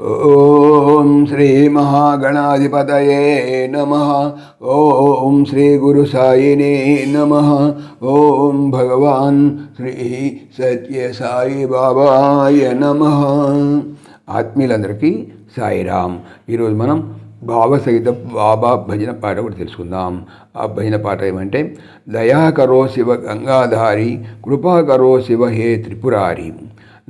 ఓం శ్రీ మహాగణాధిపతయే నమ. ఓం శ్రీ గురు సాయినే నమ. ఓం భగవాన్ శ్రీ సత్య సాయి బాబాయ నమ. ఆత్మీయులందరికీ సాయిరామ్. ఈరోజు మనం భావసహిత బాబా భజన పాట కూడా తెలుసుకుందాం. ఆ భజన పాట ఏమంటే దయాకరో శివ గంగాధారి కృపాకరో శివ హే త్రిపురారి.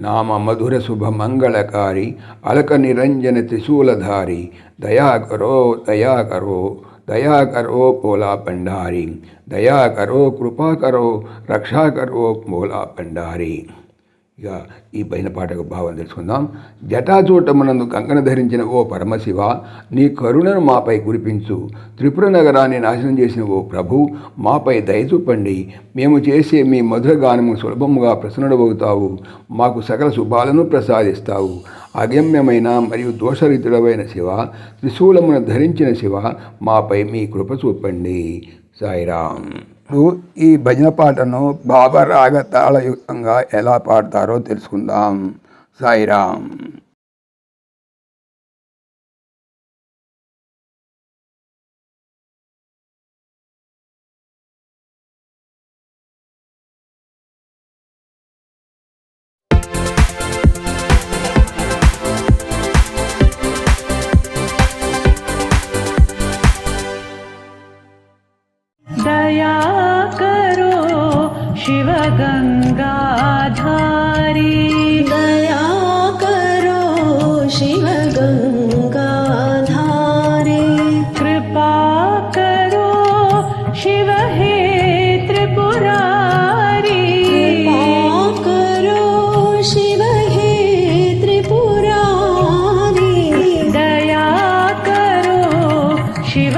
ನಾಮ ಮಧುರ ಶುಭ ಮಂಗಳಕಾರಿ ಅಲಕ ನಿರಂಜನ ತ್ರಿಶೂಲಧಾರಿ ದಯಾ ಕರೋ ದಯಾ ಕರೋ दया करो पोला भंडारी दया करो कृपा करो रक्षा करो पोला भंडारी ఇక ఈ పైన పాటకు భావం తెలుసుకుందాం. జటాచూటమునందు కంకణ ధరించిన ఓ పరమశివ నీ కరుణను మాపై కురిపించు. త్రిపుర నగరాన్ని నాశనం చేసిన ఓ ప్రభు మాపై దయచూపండి మేము చేసే మీ మధుర గానము సులభముగా ప్రసన్నుడవుతావు. మాకు సకల శుభాలను ప్రసాదిస్తావు. అగమ్యమైన మరియు దోషరితుడమైన శివ త్రిశూలమును ధరించిన శివ మాపై మీ కృప చూపండి. సాయిరామ్. ఇప్పుడు ఈ భజన పాటను బాబా రాగ తాళయుక్తంగా ఎలా పాడతారో తెలుసుకుందాం. సాయిరామ్. शिव गङ्गाधारी दया करो शिव गङ्गाधारे कृपा करो शिव हे त्रिपुरारी। कृपा करो शिव हे त्रिपुरारी। दया करो शिव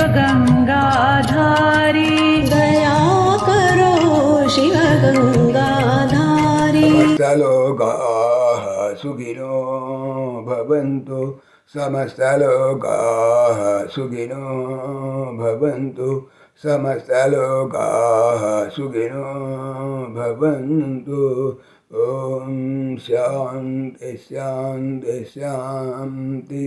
शिव गंगाधारी दया करो शिव गंगाधारी लोकाः सुखिनो भवन्तु। समस्तलोकाः सुखिनो भवन्तु। समस्तलोकाः सुखिनो भवन्तु। ॐ शान्ति शान्ति शान्ति।